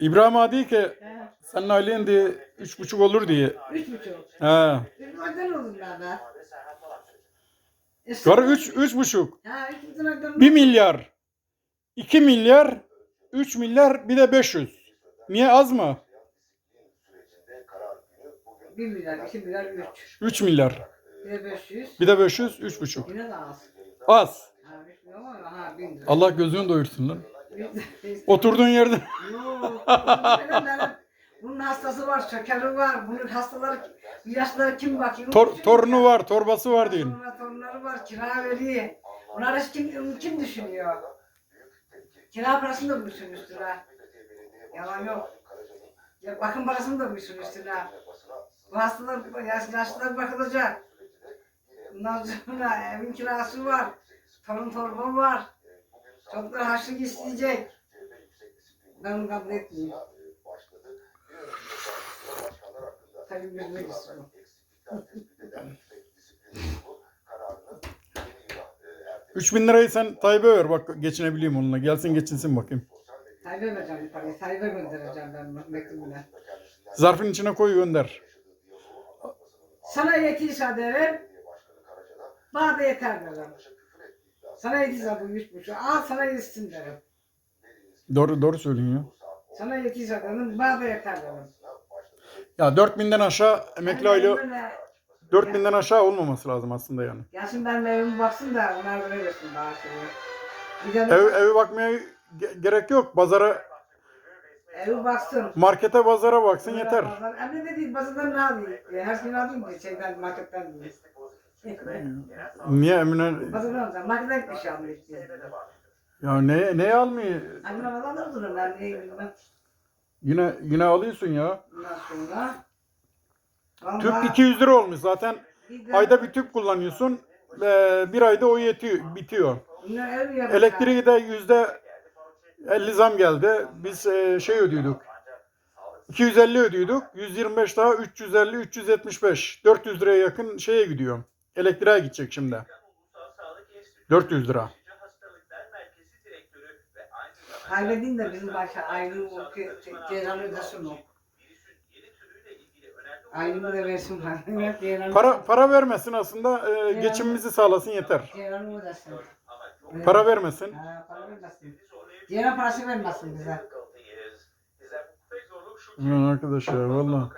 İbrahim abi ki He. senin ailen diye üç buçuk olur diye. Üç buçuk. He. Üç buçuktan olur da. Karı üç, üç buçuk. Ha üç buçuktan Bir milyar. iki milyar. Üç milyar bir de beş yüz. Niye az mı? Bir milyar, iki milyar, üç. Üç milyar. Bir de beş yüz. Bir de beş yüz, üç buçuk. Yine de az. Az. Ha üç milyon ama ha bin lira. Allah gözünü doyursun lan. Oturduğun yerde. Bunun hastası var, şekeri var. Bunun hastaları, ilaçları kim bakıyor? Tor, torunu var, torbası var. Sonra torunları var, kira veriyor. Bunlar hiç kim, kim düşünüyor? Kira parasını da bulsun üstüne. Yalan yok. Ya bakım parasını da bulsun üstüne. Bu hastalar, yaş, yaşlılar bakılacak. Bundan sonra evin kirası var. Torun torba var. Çocuklar harçlık isteyecek. Ben onu kabul etmiyorum. Tabii üzmek istiyorum. Üç bin lirayı sen Tayyip'e ver bak geçinebileyim onunla. Gelsin geçinsin bakayım. Tayyip'e vereceğim parayı. Tayyip'e göndereceğim ben mektubuna. Zarfın içine koy gönder. Sana yetiyse derim. Bana da yeter derim. Sana yetiyse bu üç buçuk. Al sana yetsin derim. Doğru doğru söylüyorsun ya. Sana. Bana da yeter derim. Ya 4000'den aşağı emekli böyle, 4000'den aşağı olmaması lazım aslında yani. Gelsin benim evime baksın da onlar böyle versin bana şeyi. Ev, evi bakmaya ge- gerek yok. Pazara, evi baksın. markete pazara baksın yeter. Pazar- Emre de değil, pazardan ne alayım? E, Her gün alayım ki şeyden, marketten değil. Niye Emine? Pazardan alacağım. Marketten bir şey istiyorum. Ya ne ne almıyor? Annem falan alırım ben ne bilmem. Yine yine alıyorsun ya. Bundan sonra. Tüp Vallahi 200 lira olmuş zaten. bir de- Ayda bir tüp kullanıyorsun. Ee, bir ayda o yetiyor, bitiyor. Ev. Elektriği de yüzde 50 zam geldi. Biz e, şey ödüyorduk. 250 ödüyorduk. 125 daha 350, 375. 400 liraya yakın şeye gidiyor. Elektriğe gidecek şimdi. 400 lira. Kaybedin de bizim başa ayrı o cezanı ödesin o. Ayrımı da versin bana. Para para vermesin aslında e, geçimimizi sağlasın yeter. Ceylanı ödesin. Para vermesin. Ha, para vermesin. Ceylan parası vermesin bize. Ya valla.